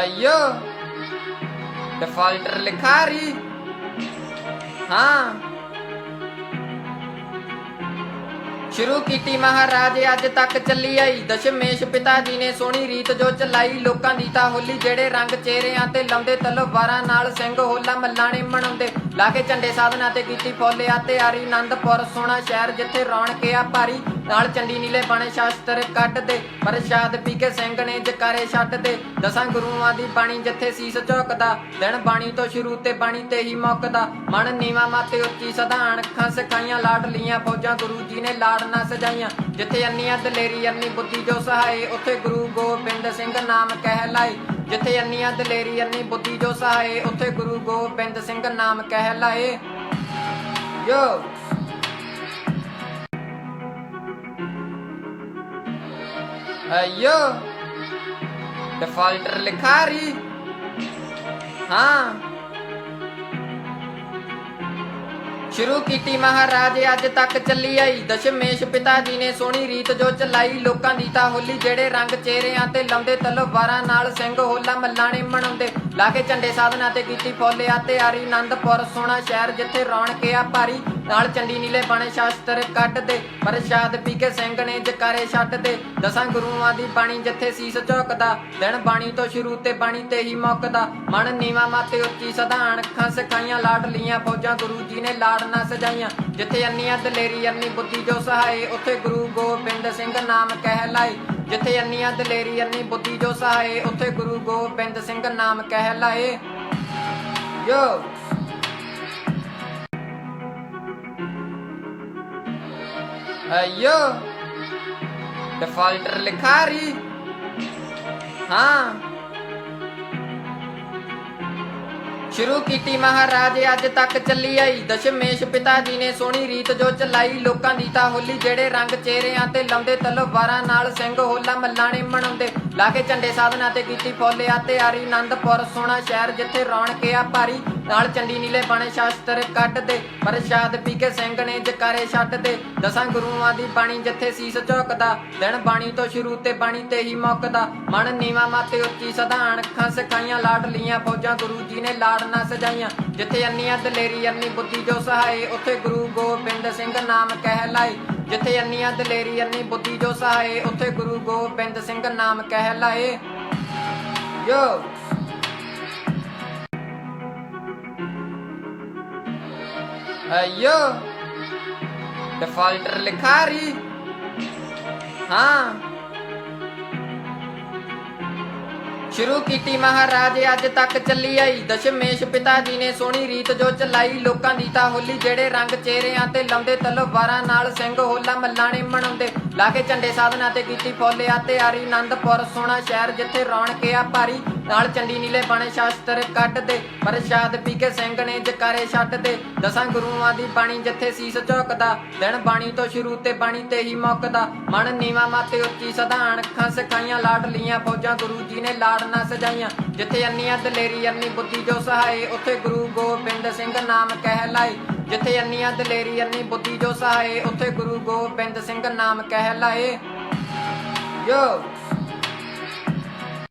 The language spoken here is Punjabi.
ਅਯੋ। ਡਿਫਾਲਟਰ ਲਿਖਾਰੀ। ਹਾਂ। ਸ਼ੁਰੂ ਕੀਤੀ ਮਹਾਰਾਜ, ਅੱਜ ਤੱਕ ਚੱਲੀ ਆਈ। ਦਸ਼ਮੇਸ਼ ਪਿਤਾ ਜੀ ਨੇ ਸੋਹਣੀ ਰੀਤ ਜੋ ਚਲਾਈ। ਲੋਕਾਂ ਦੀ ਤਾਂ ਹੋਲੀ ਜਿਹੜੇ ਰੰਗ ਚਿਹਰਿਆਂ ਤੇ ਲਾਉਂਦੇ, ਤਲਵਾਰਾਂ ਨਾਲ ਸਿੰਘ ਹੋਲਾ ਮੱਲਾਣੇ ਮਨਾਉਂਦੇ। ਲਾ ਕੇ ਝੰਡੇ ਸਾਧਨਾ ਤੇ ਕੀਤੀ ਫੋਲਿਆ ਤੇ ਤਿਆਰੀ, ਆਨੰਦਪੁਰ, ਸੋਹਣਾ ਸ਼ਹਿਰ ਜਿੱਥੇ ਰੌਣਕ ਆ, ਭਾਰੀ। ਨਾਲ ਚੰਡੀ ਨੀਲੇ ਬਣੇ ਸ਼ਾਸਤਰ ਕੱਢਦੇ, ਪ੍ਰਸ਼ਾਦ ਪੀ ਕੇ ਸਿੰਘ ਨੇ ਜਕਾਰੇ ਛੱਡਦੇ ਦਸਾਂ ਗੁਰੂਆਂ ਦੀ ਬਾਣੀ ਜਿੱਥੇ ਸੀਸ ਝੁਕਦਾ ਦਿਨ ਬਾਣੀ ਤੋਂ ਸ਼ੁਰੂ ਤੇ ਬਾਣੀ ਤੇ ਹੀ ਮੁੱਕਦਾ। ਮਨ ਨੀਵਾ ਮਾਤੇ ਉੱਚੀ ਸਦਾਨ ਅੱਖਾਂ ਸਿਖਾਈਆਂ ਲਾਡਲੀਆਂ ਫੌਜਾਂ ਗੁਰੂ ਜੀ ਨੇ ਲਾੜ ਨਾ ਸਜਾਈਆਂ। ਜਿੱਥੇ ਅੰਨੀਆਂ ਦਲੇਰੀ, ਅੰਨੀ ਬੁੱਧੀ ਜੋ ਸਹਾਏ, ਉੱਥੇ ਗੁਰੂ ਗੋਬਿੰਦ ਸਿੰਘ ਨਾਮ ਕਹਿ ਲਾਏ ਜਿੱਥੇ ਅੰਨੀਆਂ ਦਲੇਰੀ, ਅੰਨੀ ਬੁੱਧੀ ਜੋ ਸਹਾਏ, ਉੱਥੇ ਗੁਰੂ ਗੋਬਿੰਦ ਸਿੰਘ ਨਾਮ ਕਹਿ ਲਾਏ ਯੋ। ਅਯੋ। ਡਿਫਾਲਟਰ ਲਿਖਾਰੀ। ਹਾਂ। ਸ਼ੁਰੂ ਕੀਤੀ ਮਹਾਰਾਜ, ਅੱਜ ਤੱਕ ਚੱਲੀ ਆਈ। ਦਸ਼ਮੇਸ਼ ਪਿਤਾ ਜੀ ਨੇ ਸੋਹਣੀ ਰੀਤ ਜੋ ਚਲਾਈ। ਲੋਕਾਂ ਦੀ ਤਾਂ ਹੋਲੀ ਜਿਹੜੇ ਰੰਗ ਚਿਹਰਿਆਂ ਤੇ ਲਾਉਂਦੇ। ਤਲਵਾਰਾਂ ਨਾਲ ਸਿੰਘ ਹੋਲਾ ਮੱਲਾਣੇ ਮਨਾਉਂਦੇ। ਲਾ ਕੇ ਝੰਡੇ ਸਾਧਨਾ ਤੇ ਕੀਤੀ ਫੋਲਿਆ ਤੇ ਤਿਆਰੀ ਆਨੰਦਪੁਰ ਸੋਹਣਾ ਸ਼ਹਿਰ ਜਿੱਥੇ ਰੌਣਕ ਆ ਭਾਰੀ। ਨਾਲ ਚੰਡੀ ਨੀਲੇ ਬਣੇ ਸ਼ਾਸਤਰ ਕੱਢਦੇ, ਪ੍ਰਸ਼ਾਦ ਪੀ ਕੇ ਸਿੰਘ ਨੇ ਜਕਾਰੇ ਛੱਡਦੇ ਦਸਾਂ ਗੁਰੂਆਂ ਦੀ ਬਾਣੀ ਜਿੱਥੇ ਸੀਸ ਝੁਕਦਾ ਦਿਨ ਬਾਣੀ ਤੋਂ ਸ਼ੁਰੂ ਤੇ ਬਾਣੀ ਤੇ ਹੀ ਮੁੱਕਦਾ। ਮਨ ਨੀਵਾ ਮਾਤੇ ਉੱਚੀ ਸਦਾਨ ਅੱਖਾਂ ਸਿਖਾਈਆਂ ਲਾਡਲੀਆਂ ਫੌਜਾਂ ਗੁਰੂ ਜੀ ਨੇ ਲਾੜ ਨਾ ਸਜਾਈਆਂ। ਜਿੱਥੇ ਅੰਨੀਆਂ ਦਲੇਰੀ, ਅੰਨੀ ਬੁੱਧੀ ਜੋ ਸਹਾਏ, ਉੱਥੇ ਗੁਰੂ ਗੋਬਿੰਦ ਸਿੰਘ ਨਾਮ ਕਹਿ ਲਾਏ ਜਿੱਥੇ ਅੰਨੀਆਂ ਦਲੇਰੀ, ਅੰਨੀ ਬੁੱਧੀ ਜੋ ਸਹਾਏ, ਉੱਥੇ ਗੁਰੂ ਗੋਬਿੰਦ ਸਿੰਘ ਨਾਮ ਕਹਿ ਲਾਏ ਯੋ। ਅਯੋ। ਡਿਫਾਲਟਰ ਲਿਖਾਰੀ। ਹਾਂ। ਸ਼ੁਰੂ ਕੀਤੀ ਮਹਾਰਾਜ, ਅੱਜ ਤੱਕ ਚੱਲੀ ਆਈ। ਦਸ਼ਮੇਸ਼ ਪਿਤਾ ਜੀ ਨੇ ਸੋਹਣੀ ਰੀਤ ਜੋ ਚਲਾਈ। ਲੋਕਾਂ ਦੀ ਤਾਂ ਹੋਲੀ ਜਿਹੜੇ ਰੰਗ ਚਿਹਰਿਆਂ ਤੇ ਲਾਉਂਦੇ। ਤਲਵਾਰਾਂ ਨਾਲ ਸਿੰਘ ਹੋਲਾ ਮੱਲਾਣੇ ਮਨਾਉਂਦੇ। ਲਾ ਕੇ ਝੰਡੇ ਸਾਧਨਾ ਤੇ ਕੀਤੀ ਫੋਲਿਆ ਤੇ ਤਿਆਰੀ ਆਨੰਦਪੁਰ ਸੋਹਣਾ ਸ਼ਹਿਰ ਜਿੱਥੇ ਰੌਣਕ ਆ ਭਾਰੀ। ਨਾਲ ਚੰਡੀ ਨੀਲੇ ਬਣੇ ਸ਼ਾਸਤਰ ਕੱਢਦੇ, ਪ੍ਰਸ਼ਾਦ ਪੀ ਕੇ ਸਿੰਘ ਨੇ ਜਕਾਰੇ ਛੱਡਦੇ ਦਸਾਂ ਗੁਰੂਆਂ ਦੀ ਬਾਣੀ ਜਿੱਥੇ ਸੀਸ ਝੁਕਦਾ ਦਿਨ ਬਾਣੀ ਤੋਂ ਸ਼ੁਰੂ ਤੇ ਬਾਣੀ ਤੇ ਹੀ ਮੁੱਕਦਾ। ਮਨ ਨੀਵਾ ਮਾਤੇ ਉੱਚੀ ਸਦਾਨ ਅੱਖਾਂ ਸਿਖਾਈਆਂ ਲਾਡਲੀਆਂ ਫੌਜਾਂ ਗੁਰੂ ਜੀ ਨੇ ਲਾੜ ਨਾ ਸਜਾਈਆਂ। ਜਿੱਥੇ ਅੰਨੀਆਂ ਦਲੇਰੀ, ਅੰਨੀ ਬੁੱਧੀ ਜੋ ਸਹਾਏ, ਉੱਥੇ ਗੁਰੂ ਗੋਬਿੰਦ ਸਿੰਘ ਨਾਮ ਕਹਿ ਲਾਏ ਜਿੱਥੇ ਅੰਨੀਆਂ ਦਲੇਰੀ, ਅੰਨੀ ਬੁੱਧੀ ਜੋ ਸਹਾਏ, ਉੱਥੇ ਗੁਰੂ ਗੋਬਿੰਦ ਸਿੰਘ ਨਾਮ ਕਹਿ ਲਾਏ ਯੋ। ਅਯੋ। ਡਿਫਾਲਟਰ ਲਿਖਾਰੀ। ਹਾਂ। ਸ਼ੁਰੂ ਕੀਤੀ ਮਹਾਰਾਜ, ਅੱਜ ਤੱਕ ਚੱਲੀ ਆਈ। ਦਸ਼ਮੇਸ਼ ਪਿਤਾ ਜੀ ਨੇ ਸੋਹਣੀ ਰੀਤ ਜੋ ਚਲਾਈ, ਲੋਕਾਂ ਦੀ ਤਾਂ ਹੋਲੀ ਜਿਹੜੇ ਰੰਗ ਚਿਹਰਿਆਂ ਤੇ ਲਾਉਂਦੇ, ਤਲਵਾਰਾਂ ਨਾਲ ਸਿੰਘ ਹੋਲਾ ਮੱਲਾਣੇ ਮਨਾਉਂਦੇ। ਲਾ ਕੇ ਝੰਡੇ ਸਾਧਨਾ ਤੇ ਕੀਤੀ ਫੋਲਿਆ ਤੇ ਤਿਆਰੀ, ਆਨੰਦਪੁਰ ਸੋਹਣਾ ਸ਼ਹਿਰ ਜਿੱਥੇ ਰੌਣਕ ਆ, ਭਾਰੀ ਨਾਲ ਚੰਡੀ ਨੀਲੇ ਬਣੇ ਸ਼ਾਸਤਰ ਕੱਢਦੇ, ਪ੍ਰਸ਼ਾਦ ਪੀ ਕੇ ਸਿੰਘ ਨੇ ਜਕਾਰੇ ਛੱਡਦੇ ਦਸਾਂ ਗੁਰੂਆਂ ਦੀ ਬਾਣੀ ਜਿੱਥੇ ਸੀਸ ਝੁਕਦਾ ਦਿਨ ਬਾਣੀ ਤੋਂ ਸ਼ੁਰੂ ਤੇ ਬਾਣੀ ਤੇ ਹੀ ਮੁੱਕਦਾ। ਮਨ ਨੀਵਾ ਮਾਤੇ ਉੱਚੀ ਸਦਾਨ ਅੱਖਾਂ ਸਿਖਾਈਆਂ ਲਾਡਲੀਆਂ ਫੌਜਾਂ ਗੁਰੂ ਜੀ ਨੇ ਲਾੜ ਨਾ ਸਜਾਈਆਂ। ਜਿੱਥੇ ਅੰਨੀਆਂ ਦਲੇਰੀ, ਅੰਨੀ ਬੁੱਧੀ ਜੋ ਸਹਾਏ, ਉੱਥੇ ਗੁਰੂ ਗੋਬਿੰਦ ਸਿੰਘ ਨਾਮ ਕਹਿ ਲਾਏ ਜਿੱਥੇ ਅੰਨੀਆਂ ਦਲੇਰੀ, ਅੰਨੀ ਬੁੱਧੀ ਜੋ ਸਹਾਏ, ਉੱਥੇ ਗੁਰੂ ਗੋਬਿੰਦ ਸਿੰਘ ਨਾਮ ਕਹਿ ਲਾਏ ਯੋ।